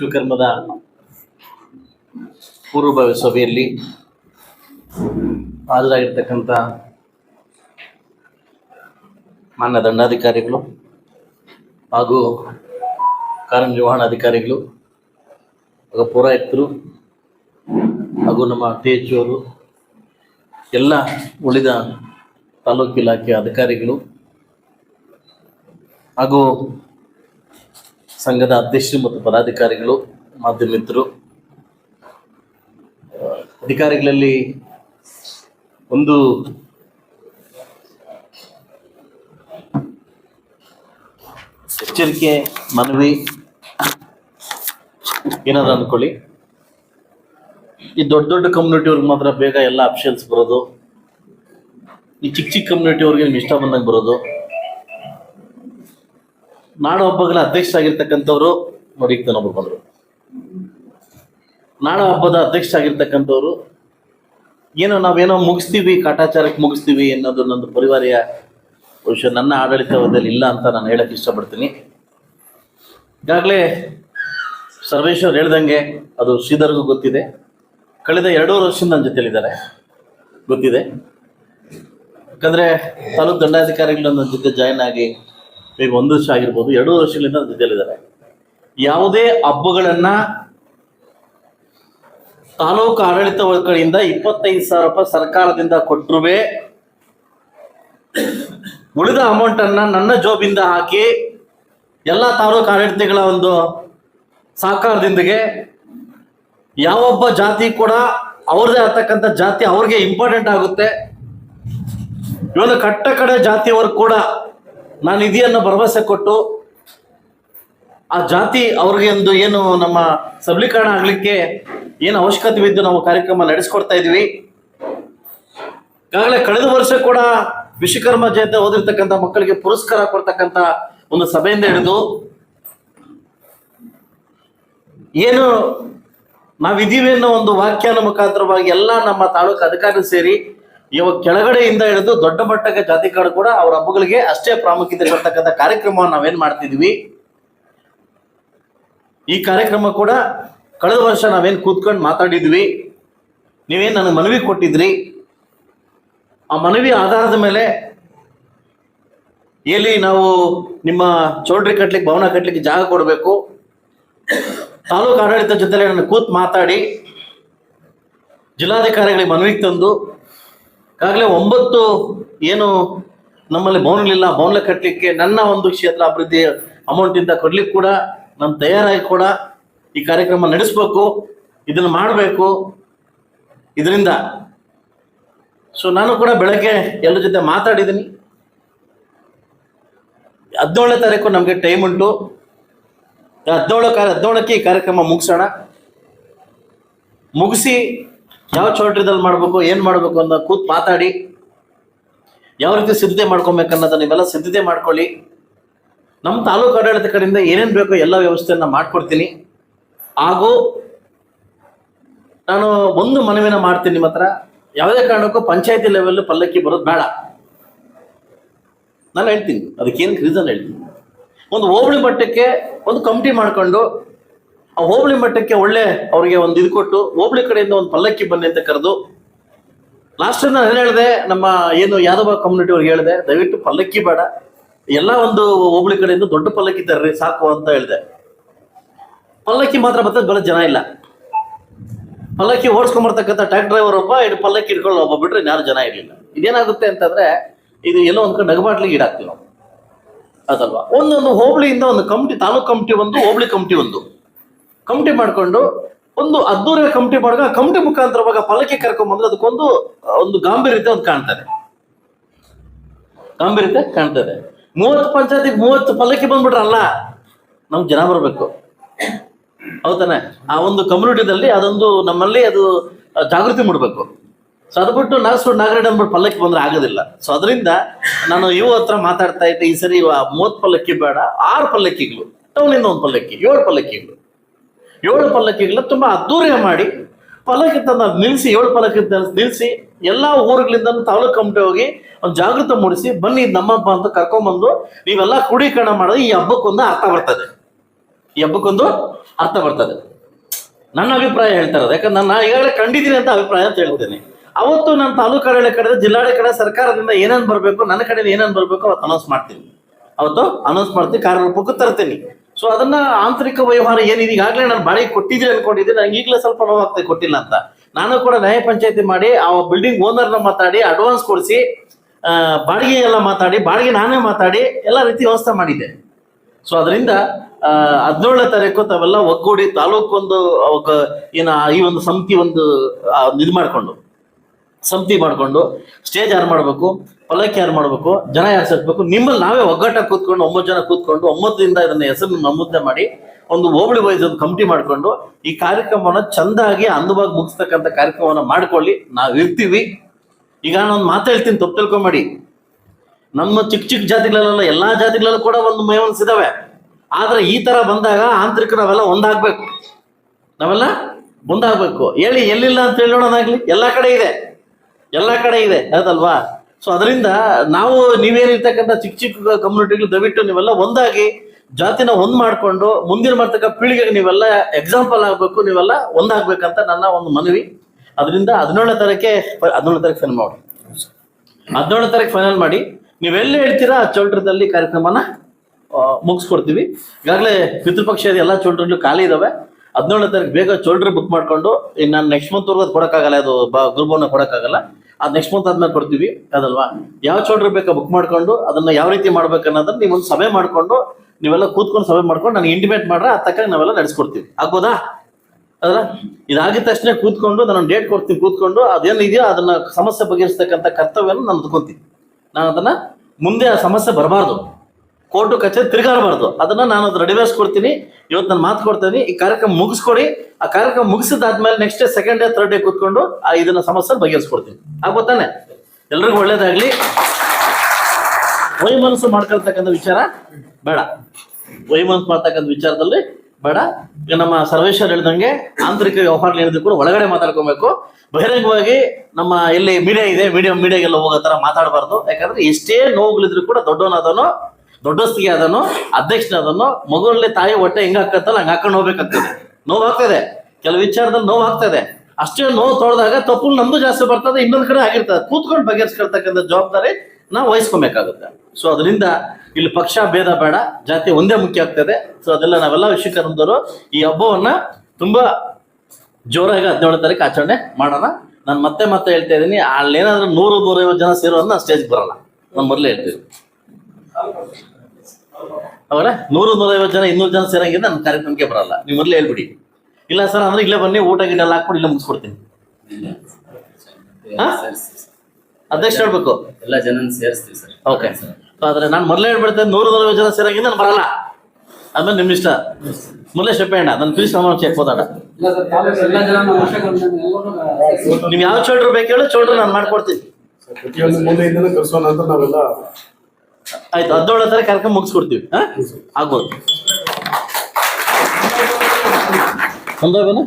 ವಿಶ್ವಕರ್ಮದ ಪೂರ್ವಭಾವಿ ಸಭೆಯಲ್ಲಿ ಹಾಜರಾಗಿರ್ತಕ್ಕಂಥ ಮಾನ್ಯ ದಂಡಾಧಿಕಾರಿಗಳು ಹಾಗೂ ಕಾರ್ಯನಿರ್ವಹಣಾಧಿಕಾರಿಗಳು ಹಾಗೂ ಪೌರಾಯುಕ್ತರು ಹಾಗೂ ನಮ್ಮ ಟಿ ಎಚ್ ಅವರು, ಎಲ್ಲ ಉಳಿದ ತಾಲೂಕು ಇಲಾಖೆ ಅಧಿಕಾರಿಗಳು ಹಾಗೂ ಸಂಘದ ಅಧ್ಯಕ್ಷರು ಮತ್ತು ಪದಾಧಿಕಾರಿಗಳು, ಮಾಧ್ಯಮಿತರು ಮಿತ್ರರು ಅಧಿಕಾರಿಗಳಲ್ಲಿ ಒಂದು ಎಚ್ಚರಿಕೆ, ಮನವಿ ಏನಾದ್ರು ಅನ್ಕೊಳ್ಳಿ ಈ ದೊಡ್ಡ ದೊಡ್ಡ ಕಮ್ಯುನಿಟಿಯವ್ರಿಗೆ ಮಾತ್ರ ಬೇಗ ಎಲ್ಲ ಆಪ್ಷನ್ಸ್ ಬರೋದು. ಈ ಚಿಕ್ಕ ಚಿಕ್ಕ ಕಮ್ಯುನಿಟಿಯವ್ರಿಗೆ ನಿಮ್ಗೆ ಇಷ್ಟ ಬಂದಂಗೆ ಬರೋದು. ನಾಡ ಹಬ್ಬಗಳ ಅಧ್ಯಕ್ಷರಾಗಿರ್ತಕ್ಕಂಥವ್ರು ನೋಡಿ ಈಗ ಒಬ್ರು ಬಂದರು. ನಾಡ ಹಬ್ಬದ ಅಧ್ಯಕ್ಷ ಅಧ್ಯಕ್ಷರಾಗಿರ್ತಕ್ಕಂಥವ್ರು, ಏನೋ ನಾವೇನೋ ಮುಗಿಸ್ತೀವಿ, ಕಾಟಾಚಾರಕ್ಕೆ ಮುಗಿಸ್ತೀವಿ ಅನ್ನೋದು ನಂದು ಪರಿವಾರಿಯ ಬಹುಶಃ ನನ್ನ ಆಡಳಿತದಲ್ಲಿ ಇಲ್ಲ ಅಂತ ನಾನು ಹೇಳಕ್ಕೆ ಇಷ್ಟಪಡ್ತೀನಿ. ಈಗಾಗಲೇ ಸರ್ವೇಶ್ವರ್ ಹೇಳ್ದಂಗೆ ಅದು ಶ್ರೀಧರ್ಗೂ ಗೊತ್ತಿದೆ. ಕಳೆದ ಎರಡೂವರೆ ವರ್ಷದಿಂದ ನನ್ನ ಜೊತೆಲಿದ್ದಾರೆ ಗೊತ್ತಿದೆ. ಯಾಕಂದ್ರೆ ತಾಲೂಕು ದಂಡಾಧಿಕಾರಿಗಳು ನನ್ನ ಜೊತೆ ಜಾಯ್ನ್ ಆಗಿ ಈಗ ಒಂದು ವರ್ಷ ಆಗಿರ್ಬೋದು, ಎರಡು ವರ್ಷಗಳಿಂದ ಜೊತೆಯಲ್ಲಿದ್ದಾರೆ ಯಾವುದೇ ಹಬ್ಬಗಳನ್ನ ತಾಲೂಕು ಆಡಳಿತ ಕಡೆಯಿಂದ ಇಪ್ಪತ್ತೈದು ಸಾವಿರ ರೂಪಾಯಿ ಸರ್ಕಾರದಿಂದ ಕೊಟ್ಟರುವೆ ಉಳಿದ ಅಮೌಂಟ್ ಅನ್ನ ನನ್ನ ಜೋಬಿಂದ ಹಾಕಿ ಎಲ್ಲ ತಾಲೂಕು ಆಡಳಿತಗಳ ಒಂದು ಸಹಕಾರದಿಂದಗೆ ಯಾವೊಬ್ಬ ಜಾತಿ ಕೂಡ ಅವ್ರದೇ ಆಗ್ತಕ್ಕಂಥ ಜಾತಿ ಅವ್ರಿಗೆ ಇಂಪಾರ್ಟೆಂಟ್ ಆಗುತ್ತೆ. ಇವನು ಕಟ್ಟ ಕಡೆ ಜಾತಿಯವರು ಕೂಡ ನಾನು ನಿಧಿಯನ್ನು ಭರವಸೆ ಕೊಟ್ಟು ಆ ಜಾತಿ ಅವ್ರಿಗೆ ಒಂದು ಏನು ನಮ್ಮ ಸಬಲೀಕರಣ ಆಗಲಿಕ್ಕೆ ಏನು ಅವಶ್ಯಕತೆ ಇದ್ದು ನಾವು ಕಾರ್ಯಕ್ರಮ ನಡೆಸ್ಕೊಡ್ತಾ ಇದ್ವಿ ಈಗಾಗಲೇ ಕಳೆದ ವರ್ಷ ಕೂಡ ವಿಶ್ವಕರ್ಮ ಜಯಂತಿ ಓದಿರ್ತಕ್ಕಂಥ ಮಕ್ಕಳಿಗೆ ಪುರಸ್ಕಾರ ಕೊಡ್ತಕ್ಕಂಥ ಒಂದು ಸಭೆಯಿಂದ ಹಿಡಿದು ಏನು ನಾವಿದೀವಿ ಅನ್ನೋ ಒಂದು ವ್ಯಾಖ್ಯಾನ ಮುಖಾಂತರವಾಗಿ ಎಲ್ಲ ನಮ್ಮ ತಾಲೂಕು ಅಧಿಕಾರಿ ಸೇರಿ ಇವಾಗ ಕೆಳಗಡೆಯಿಂದ ಹಿಡಿದು ದೊಡ್ಡ ಮಟ್ಟಕ್ಕೆ ಜಾತಿ ಕಾರ್ಡ್ ಕೂಡ ಅವ್ರ ಹಬ್ಬಗಳಿಗೆ ಅಷ್ಟೇ ಪ್ರಾಮುಖ್ಯತೆ ಕೊಡ್ತಕ್ಕಂಥ ಕಾರ್ಯಕ್ರಮ ನಾವೇನ್ ಮಾಡ್ತಿದ್ವಿ. ಈ ಕಾರ್ಯಕ್ರಮ ಕೂಡ ಕಳೆದ ವರ್ಷ ನಾವೇನ್ ಕೂತ್ಕೊಂಡು ಮಾತಾಡಿದ್ವಿ. ನೀವೇನ್ ನನಗೆ ಮನವಿ ಕೊಟ್ಟಿದ್ರಿ. ಆ ಮನವಿ ಆಧಾರದ ಮೇಲೆ ಎಲ್ಲಿ ನಾವು ನಿಮ್ಮ ಚೌಲ್ಟ್ರಿ ಕಟ್ಲಿಕ್ಕೆ, ಭವನ ಕಟ್ಲಿಕ್ಕೆ ಜಾಗ ಕೊಡಬೇಕು. ತಾಲೂಕು ಆಡಳಿತ ಜೊತೆಲೆ ನಾನು ಕೂತ್ ಮಾತಾಡಿ, ಜಿಲ್ಲಾಧಿಕಾರಿಗಳಿಗೆ ಮನವಿ ತಂದು ಈಗಾಗಲೇ ಒಂಬತ್ತು ಏನು ನಮ್ಮಲ್ಲಿ ಬೌನ್ಲಿಲ್ಲ ಬೌನ್ಲ ಕಟ್ಟಲಿಕ್ಕೆ ನನ್ನ ಒಂದು ಕ್ಷೇತ್ರ ಅಭಿವೃದ್ಧಿ ಅಮೌಂಟಿಂದ ಕೊಡ್ಲಿಕ್ಕೆ ಕೂಡ ನಾನು ತಯಾರಾಗಿ ಕೂಡ ಈ ಕಾರ್ಯಕ್ರಮ ನಡೆಸಬೇಕು, ಇದನ್ನು ಮಾಡಬೇಕು. ಇದರಿಂದ ಸೊ ನಾನು ಕೂಡ ಬೆಳಗ್ಗೆ ಎಲ್ಲರ ಜೊತೆ ಮಾತಾಡಿದ್ದೀನಿ ಹದಿನೇಳನೇ ತಾರೀಕು ನಮಗೆ ಟೈಮ್ ಉಂಟು. ಹದಿನೇಳು ಹದಿನೇಳಕ್ಕೆ ಈ ಕಾರ್ಯಕ್ರಮ ಮುಗಿಸೋಣ. ಮುಗಿಸಿ ಯಾವ ಚೌಟ್ರಿದಲ್ಲಿ ಮಾಡಬೇಕು, ಏನು ಮಾಡಬೇಕು ಅಂತ ಕೂತ್ ಮಾತಾಡಿ. ಯಾವ ರೀತಿ ಸಿದ್ಧತೆ ಮಾಡ್ಕೊಬೇಕು ಅನ್ನೋದನ್ನ ನೀವೆಲ್ಲ ಸಿದ್ಧತೆ ಮಾಡ್ಕೊಳ್ಳಿ. ನಮ್ಮ ತಾಲೂಕು ಆಡಳಿತ ಕಡೆಯಿಂದ ಏನೇನು ಬೇಕೋ ಎಲ್ಲ ವ್ಯವಸ್ಥೆಯನ್ನು ಮಾಡ್ಕೊಡ್ತೀನಿ. ಹಾಗೂ ನಾನು ಒಂದು ಮನವಿನ ಮಾಡ್ತೀನಿ ನಿಮ್ಮ ಹತ್ರ. ಯಾವುದೇ ಕಾರಣಕ್ಕೂ ಪಂಚಾಯತಿ ಲೆವೆಲ್ ಪಲ್ಲಕ್ಕಿ ಬರೋದು ಬೇಡ. ನಾನು ಹೇಳ್ತೀನಿ ಅದಕ್ಕೇನು ರೀಸನ್ ಹೇಳ್ತೀನಿ. ಒಂದು ಹೋಬಳಿ ಮಟ್ಟಕ್ಕೆ ಒಂದು ಕಮಿಟಿ ಮಾಡ್ಕೊಂಡು ಆ ಹೋಬಳಿ ಮಟ್ಟಕ್ಕೆ ಒಳ್ಳೆ ಅವರಿಗೆ ಒಂದು ಇದು ಕೊಟ್ಟು ಹೋಬಳಿ ಕಡೆಯಿಂದ ಒಂದು ಪಲ್ಲಕ್ಕಿ ಬನ್ನಿ ಅಂತ ಕರೆದು ಲಾಸ್ಟ್ ನಾನು ಹೇಳಿದೆ, ನಮ್ಮ ಏನು ಯಾದವ ಕಮ್ಯುನಿಟಿ ಅವ್ರಿಗೆ ಹೇಳಿದೆ, ದಯವಿಟ್ಟು ಪಲ್ಲಕ್ಕಿ ಬೇಡ. ಎಲ್ಲ ಒಂದು ಹೋಬಳಿ ಕಡೆಯಿಂದ ದೊಡ್ಡ ಪಲ್ಲಕ್ಕಿ ತರ್ರಿ, ಸಾಕು ಅಂತ ಹೇಳಿದೆ. ಪಲ್ಲಕ್ಕಿ ಮಾತ್ರ ಬರ್ತದೆ ಬರೋ ಜನ ಇಲ್ಲ. ಪಲ್ಲಕ್ಕಿ ಓಡಿಸ್ಕೊಂಬರ್ತಕ್ಕಂಥ ಟ್ಯಾಕ್ ಡ್ರೈವರ್ ಒಬ್ಬ ಇಡು ಪಲ್ಲಕ್ಕಿ ಇಟ್ಕೊಳ್ಳೋ ಒಬ್ಬ ಬಿಟ್ರೆ ಯಾರು ಜನ ಇರಲಿಲ್ಲ. ಇದೇನಾಗುತ್ತೆ ಅಂತಂದ್ರೆ, ಇದು ಎಲ್ಲೋ ಒಂದು ಕಡೆ ನಗಬಾಟ್ಲಿಗೆ ಈಡಾಗ್ತೀವಿ ನಾವು. ಅದಲ್ವಾ? ಒಂದೊಂದು ಹೋಬಳಿಯಿಂದ ಒಂದು ಕಮಿಟಿ ತಾಲೂಕು ಕಮಿಟಿ ಒಂದು, ಹೋಬಳಿ ಕಮಿಟಿ ಒಂದು. ಕಮಿಟಿ ಮಾಡ್ಕೊಂಡು ಒಂದು ಅದ್ದೂರಿಯ ಕಮಿಟಿ ಮಾಡುವಾಗ ಕಮಿಟಿ ಮುಖಾಂತರವಾಗ ಪಲಕೆ ಕರ್ಕೊಂಡ್ ಬಂದ್ರೆ ಅದಕ್ಕೊಂದು ಒಂದು ಗಾಂಭೀರ್ಯತೆ ಒಂದು ಕಾಣ್ತದೆ. ಗಾಂಭೀರ್ಯತೆ ಕಾಣ್ತದೆ. ಮೂವತ್ತು ಪಂಚಾಯತಿಗೆ ಮೂವತ್ತು ಪಲ್ಲಕ್ಕಿ ಬಂದ್ಬಿಟ್ರಲ್ಲ, ನಮ್ಗೆ ಜನ ಬರಬೇಕು. ಹೌದಾನೆ ಆ ಒಂದು ಕಮ್ಯುನಿಟಿದಲ್ಲಿ ಅದೊಂದು ನಮ್ಮಲ್ಲಿ ಅದು ಜಾಗೃತಿ ಮೂಡಬೇಕು. ಸೊ ಅದು ಬಿಟ್ಟು ನಾಗಸ್ಬಿಟ್ಟು ನಾಗರೇಡ್ ಅಂದ್ಬಿಟ್ಟು ಪಲ್ಲಕ್ಕಿ ಬಂದ್ರೆ ಆಗೋದಿಲ್ಲ. ಸೊ ಅದರಿಂದ ನಾನು ಇವ ಹತ್ರ ಮಾತಾಡ್ತಾ ಇದ್ದೆ, ಈ ಸರಿ ಮೂವತ್ತು ಪಲ್ಲಕ್ಕಿ ಬೇಡ, ಆರು ಪಲ್ಲಕ್ಕಿಗಳು ಟೌನಿಂದ ಒಂದು ಪಲ್ಲಕ್ಕಿ ಏಳು ಪಲ್ಲಕ್ಕಿಗಳು ಏಳು ಪಲ್ಲಕ್ಕಿಗಳನ್ನ ತುಂಬ ಅದ್ದೂರಿಯ ಮಾಡಿ ಪಲ್ಲಕ್ಕಿ ತಂದು ನಿಲ್ಲಿಸಿ ಏಳು ಪಲ್ಲಕ್ಕಿ ನಿಲ್ಲಿಸಿ ಎಲ್ಲ ಊರುಗಳಿಂದ ತಾಲೂಕು ಕಮಿಟಿ ಹೋಗಿ ಒಂದು ಜಾಗೃತ ಮೂಡಿಸಿ, ಬನ್ನಿ ನಮ್ಮಪ್ಪ ಅಂತ ಕರ್ಕೊಂಡ್ಬಂದು ನೀವೆಲ್ಲ ಕ್ರೋಢೀಕರಣ ಮಾಡೋದು ಈ ಹಬ್ಬಕ್ಕೊಂದು ಅರ್ಥ ಬರ್ತದೆ. ಈ ಹಬ್ಬಕ್ಕೊಂದು ಅರ್ಥ ಬರ್ತದೆ. ನನ್ನ ಅಭಿಪ್ರಾಯ ಹೇಳ್ತಾರೆ ಇರೋದು, ಯಾಕಂದ್ರೆ ನಾನು ಈಗಾಗಲೇ ಕಂಡಿದ್ದೀನಿ ಅಂತ ಅಭಿಪ್ರಾಯ ಅಂತ ಹೇಳ್ತೇನೆ. ಅವತ್ತು ನಾನು ತಾಲೂಕು ಕಡೆ ಜಿಲ್ಲಾಡಳಿತ ಕಡೆ ಸರ್ಕಾರದಿಂದ ಏನೇನು ಬರಬೇಕು, ನನ್ನ ಕಡೆಯಿಂದ ಏನೇನು ಬರಬೇಕು ಅವತ್ತು ಅನೌನ್ಸ್ ಮಾಡ್ತೀನಿ. ಅವತ್ತು ಅನೌನ್ಸ್ ಮಾಡ್ತೀನಿ, ಕಾರ್ಯರೂಪಕ್ಕೆ ತರ್ತೀನಿ. ಸೊ ಅದನ್ನ ಆಂತರಿಕ ವ್ಯವಹಾರ ಏನಿದೆ? ಈಗಾಗಲೇ ನಾನು ಬಾಡಿಗೆ ಕೊಟ್ಟಿದ್ದೀನಿ ಅನ್ಕೊಂಡಿದ್ದೆ. ನಂಗೆ ಈಗಲೇ ಸ್ವಲ್ಪ ನೋವಾಗ್ತದೆ ಕೊಟ್ಟಿಲ್ಲ ಅಂತ. ನಾನು ಕೂಡ ನ್ಯಾಯ ಪಂಚಾಯತಿ ಮಾಡಿ ಆ ಬಿಲ್ಡಿಂಗ್ ಓನರ್ನ ಮಾತಾಡಿ ಅಡ್ವಾನ್ಸ್ ಕೊಡಿಸಿ ಬಾಡಿಗೆ ಎಲ್ಲ ಮಾತಾಡಿ, ಬಾಡಿಗೆ ನಾನೇ ಮಾತಾಡಿ ಎಲ್ಲ ರೀತಿ ವ್ಯವಸ್ಥೆ ಮಾಡಿದ್ದೆ. ಸೊ ಅದರಿಂದ ಹದಿನೇಳನೇ ತಾರೀಕು ತಾವೆಲ್ಲ ಒಗ್ಗೂಡಿ ತಾಲೂಕೊಂದು ಒಂದು ಏನ, ಈ ಒಂದು ಸಮಿತಿ ಒಂದು ಇದು ಮಾಡ್ಕೊಂಡು. ಸಮಿತಿ ಮಾಡ್ಕೊಂಡು ಸ್ಟೇಜ್ ಯಾರು ಮಾಡಬೇಕು, ಪಲ್ಲಕ್ಕಿ ಯಾರು ಮಾಡಬೇಕು, ಜನ ಯಾರು ಸತ್ಬೇಕು ನಿಮ್ಮಲ್ಲಿ ನಾವೇ ಒಗ್ಗಟ್ಟಾಗಿ ಕೂತ್ಕೊಂಡು, ಒಂಬತ್ತು ಜನ ಕೂತ್ಕೊಂಡು, ಒಂಬತ್ತರಿಂದ ಇದನ್ನ ಹೆಸರು ನಮೂದನೆ ಮಾಡಿ, ಒಂದು ಹೋಬಳಿ ವೈಸ್ ಒಂದು ಕಮಿಟಿ ಮಾಡ್ಕೊಂಡು, ಈ ಕಾರ್ಯಕ್ರಮವನ್ನು ಚಂದಾಗಿ ಅಂದವಾಗಿ ಮುಗಿಸ್ತಕ್ಕಂಥ ಕಾರ್ಯಕ್ರಮವನ್ನು ಮಾಡ್ಕೊಳ್ಳಿ. ನಾವು ಇರ್ತೀವಿ. ಈಗ ನಾನು ಮಾತು ಹೇಳ್ತೀನಿ, ತಪ್ಪು ತಿಳ್ಕೊಂಬೇಡಿ. ನಮ್ಮ ಚಿಕ್ಕ ಚಿಕ್ಕ ಜಾತಿಗಳಲ್ಲ ಎಲ್ಲಾ ಜಾತಿಗಳಲ್ಲೂ ಕೂಡ ಒಂದು ಮೈವನ್ಸ್ ಇದಾವೆ. ಆದ್ರೆ ಈ ತರ ಬಂದಾಗ ಆಂತರಿಕ ನಾವೆಲ್ಲ ಒಂದಾಗ್ಬೇಕು. ನಾವೆಲ್ಲ ಒಂದಾಗ್ಬೇಕು. ಹೇಳಿ ಎಲ್ಲಿಲ್ಲ ಅಂತ ಹೇಳೋಣದಾಗ್ಲಿ ಎಲ್ಲಾ ಕಡೆ ಇದೆ. ಎಲ್ಲಾ ಕಡೆ ಇದೆ, ಹೌದಲ್ವಾ? ಸೊ ಅದರಿಂದ ನಾವು ನೀವೇನಿರ್ತಕ್ಕಂಥ ಚಿಕ್ಕ ಚಿಕ್ಕ ಕಮ್ಯುನಿಟಿಗಳು ದಯವಿಟ್ಟು ನೀವೆಲ್ಲ ಒಂದಾಗಿ ಜಾತಿನ ಒಂದ್ ಮಾಡ್ಕೊಂಡು ಮುಂದಿನ ಬರ್ತಕ್ಕ ಪೀಳಿಗೆಗೆ ನೀವೆಲ್ಲ ಎಕ್ಸಾಂಪಲ್ ಆಗ್ಬೇಕು, ನೀವೆಲ್ಲ ಒಂದಾಗ್ಬೇಕಂತ ನನ್ನ ಒಂದು ಮನವಿ. ಅದರಿಂದ ಹದಿನೇಳನೇ ತಾರೀಕೆ ಹದಿನೇಳನೇ ತಾರೀಕು ಫೈನಲ್ ಮಾಡಿ. ಹದಿನೇಳನೇ ತಾರೀಕು ಫೈನಲ್ ಮಾಡಿ. ನೀವೆಲ್ಲ ಹೇಳ್ತೀರಾ ಆ ಚೌಲ್ಟ್ರದಲ್ಲಿ ಕಾರ್ಯಕ್ರಮನ? ಮುಗಿಸ್ಕೊಡ್ತೀವಿ. ಈಗಾಗಲೇ ಪಿತೃಪಕ್ಷದ ಎಲ್ಲ ಚೌಲ್ಟ್ರಗಳು ಖಾಲಿ ಇದಾವೆ. ಹದಿನೇಳನೇ ತಾರೀಕು ಬೇಗ ಚೌಲ್ಟ್ರಿ ಬುಕ್ ಮಾಡ್ಕೊಂಡು ಇನ್ನು ನಾನು ನೆಕ್ಸ್ಟ್ ಮಂತ್ ಅದು ಕೊಡೋಕ್ಕಾಗಲ್ಲ, ಅದು ಬಾ ಗುರುಭವನ ಕೊಡೋಕ್ಕಾಗಲ್ಲ. ಅದು ನೆಕ್ಸ್ಟ್ ಮಂತ್ ಆದ್ಮೇಲೆ ಕೊಡ್ತೀವಿ, ಅದಲ್ವಾ? ಯಾವ ಚೌಲ್ಟ್ರಿ ಬೇಕಾ ಬುಕ್ ಮಾಡ್ಕೊಂಡು, ಅದನ್ನ ಯಾವ ರೀತಿ ಮಾಡ್ಬೇಕು ಅನ್ನೋದನ್ನ ನೀವು ಒಂದು ಸಭೆ ಮಾಡ್ಕೊಂಡು, ನೀವೆಲ್ಲ ಕೂತ್ಕೊಂಡು ಸಭೆ ಮಾಡ್ಕೊಂಡು ನನಗೆ ಇಂಟಿಮೇಟ್ ಮಾಡ್ರೆ ಆ ತಕ್ಕ ನಾವೆಲ್ಲ ನಡೆಸ್ಕೊಡ್ತೀವಿ. ಆಗ್ಬೋದಾ? ಅದರ ಇದಾಗಿದ ತಕ್ಷಣ ಕೂತ್ಕೊಂಡು ನಾನು ಡೇಟ್ ಕೊಡ್ತೀನಿ ಕೂತ್ಕೊಂಡು, ಅದೇನು ಇದೆಯೋ ಅದನ್ನ ಸಮಸ್ಯೆ ಬಗೆಹರಿಸ್ತಕ್ಕಂಥ ಕರ್ತವ್ಯನ ನಾನು ಅದ್ಕೊಂತೀನಿ ನಾನು ಅದನ್ನ ಮುಂದೆ ಆ ಸಮಸ್ಯೆ ಬರಬಾರ್ದು. ಕೋರ್ಟು ಕಚೇರಿ ತಿರುಗಾಡಬಾರ್ದು. ಅದನ್ನ ನಾನು ಅದು ರೆಡಿವೇಸ್ ಕೊಡ್ತೀನಿ. ಇವತ್ತು ನಾನು ಮಾತು ಕೊಡ್ತೀನಿ. ಈ ಕಾರ್ಯಕ್ರಮ ಮುಗಿಸ್ಕೊಡಿ. ಆ ಕಾರ್ಯಕ್ರಮ ಮುಗಿಸಿದಾದ್ಮೇಲೆ next day second day third day ಕೂತ್ಕೊಂಡು ಆ ಇದನ್ನ ಸಮಸ್ಯೆ ಬಗೆಹರಿಸ್ಕೊಡ್ತೀನಿ. ಆಗೋತಾನೆ ಎಲ್ರಿಗೂ ಒಳ್ಳೇದಾಗ್ಲಿ. ವೈಮನಸ್ಸು ಮಾಡ್ಕೊಳ್ತಕ್ಕಂಥ ವಿಚಾರ ಬೇಡ. ವೈಮನಸ್ಸು ಮಾಡ್ತಕ್ಕಂಥ ವಿಚಾರದಲ್ಲಿ ಬೇಡ. ಈಗ ನಮ್ಮ ಸರ್ವೇಶ್ವರ್ ಹೇಳ್ದಂಗೆ ಆಂತರಿಕ ವ್ಯವಹಾರ ಏನಿದ್ರು ಕೂಡ ಒಳಗಡೆ ಮಾತಾಡ್ಕೊಬೇಕು. ಬಹಿರಂಗವಾಗಿ ನಮ್ಮ ಇಲ್ಲಿ ಮೀಡಿಯಾ ಇದೆ. ಮೀಡಿಯಾ ಮೀಡಿಯಾಗೆಲ್ಲ ಹೋಗೋ ತರ ಮಾತಾಡಬಾರ್ದು. ಯಾಕಂದ್ರೆ ಎಷ್ಟೇ ನೋವುಗಳಿದ್ರು ಕೂಡ ದೊಡ್ಡವನಾದನೋ ದೊಡ್ಡಸ್ತಿಗೆ ಅದನ್ನು, ಅಧ್ಯಕ್ಷನ ಅದನ್ನು ತಾಯಿ ಹೊಟ್ಟೆ ಹೆಂಗ್ ಹಾಕತ್ತಲ್ಲ, ಹಂಗ ಹಾಕೊಂಡು ಹೋಗ್ಬೇಕಾಗ್ತದೆ. ನೋವು ಆಗ್ತದೆ. ಕೆಲವು ವಿಚಾರದಲ್ಲಿ ನೋವು ಆಗ್ತದೆ. ಅಷ್ಟೇ ನೋವು ತೊಳೆದಾಗ ತಪ್ಪು ನಮ್ದು ಜಾಸ್ತಿ ಬರ್ತದೆ, ಇನ್ನೊಂದ್ ಕಡೆ ಆಗಿರ್ತದೆ. ಕೂತ್ಕೊಂಡು ಬಗೆಹರಿಸ್ಕೊಳ್ತಕ್ಕಂಥ ಜವಾಬ್ದಾರಿ ನಾವು ವಹಿಸ್ಕೊಬೇಕಾಗುತ್ತೆ. ಸೊ ಅದರಿಂದ ಇಲ್ಲಿ ಪಕ್ಷ ಭೇದ ಬೇಡ, ಜಾತಿ ಒಂದೇ ಮುಖ್ಯ ಆಗ್ತದೆ. ಸೊ ಅದೆಲ್ಲ ನಾವೆಲ್ಲ ವಿಶ್ವಕರಂದರು ಈ ಹಬ್ಬವನ್ನ ತುಂಬಾ ಜೋರಾಗಿ ಹದಿನೇಳು ತಾರೀಕು ಆಚರಣೆ ಮಾಡೋಣ. ನಾನು ಮತ್ತೆ ಮತ್ತೆ ಹೇಳ್ತಾ ಇದ್ದೀನಿ, ಅಲ್ಲೇನಾದ್ರೂ ನೂರು ನೂರೈವತ್ತು ಜನ ಸೇರೋದನ್ನ ಸ್ಟೇಜ್ ಬರೋಣ ನಾನು ಮೊದಲೇ ಹೇಳ್ತೀವಿ ಅವರ ನೂರು ನೂರೈವತ್ತು ಜನ ಇನ್ನೂರು ಜನ ಸೇರಂಗಿದ್ರೆ ನನ್ನ ಕಾರ್ಯಕ್ರಮಕ್ಕೆ ಬರಲ್ಲ. ನೀವು ಮೊದಲೇ ಹೇಳ್ಬಿಡಿ. ಇಲ್ಲ ಸರ್ ಅಂದ್ರೆ ಇಲ್ಲೇ ಬನ್ನಿ ಊಟ ಗಿಡ ಎಲ್ಲ ಹಾಕ್ಬಿಟ್ಟು ಇಲ್ಲೇ ಮುಗಿಸ್ಕೊಡ್ತೀನಿ. ಹಾ? ಅಧ್ಯಕ್ಷ ಹೇಳ್ಬೇಕು? ಎಲ್ಲ ಜನ ಸೇರಿಸ್ತೀವಿ ಸರ್. ಓಕೆ. ಆದ್ರೆ ನಾನು ಮೊದಲೇ ಹೇಳ್ಬಿಡ್ತೇನೆ ನೂರು ನಲವತ್ತು ಜನ ಸೇರಂಗಿದ್ರೆ ನಾನು ಬರಲ್ಲ. ಆಮೇಲೆ ನಿಮ್ಮ ಇಷ್ಟ. ಮೊದಲೇ ಶೆಪ್ಪಣ್ಣ ನನ್ನ ಫೀಸ್ ಅಮೌಂಟ್ ಚೆಕ್ ಹೋದಾಡ ನಾವು ನೀವು ಯಾವ ಚೋಲ್ಡ್ರು ಬೇಕು ಹೇಳಿ ಚೋಲ್ಡ್ರು ನಾನು ಮಾಡ್ಕೊಡ್ತೀನಿ. ಪ್ರತಿಯೊಂದು ಕರ್ಸೋಣ ಅಂತ ನಾವೆಲ್ಲ ಆಯ್ತು ಹದಿನೇಳು ಹತ್ರ ಕಾರ್ಯಕ್ರಮ ಮುಗಿಸ್ಕೊಡ್ತೀವಿ. ಆಗ್ಬೋದು. ಸಂದರ್ಭನ?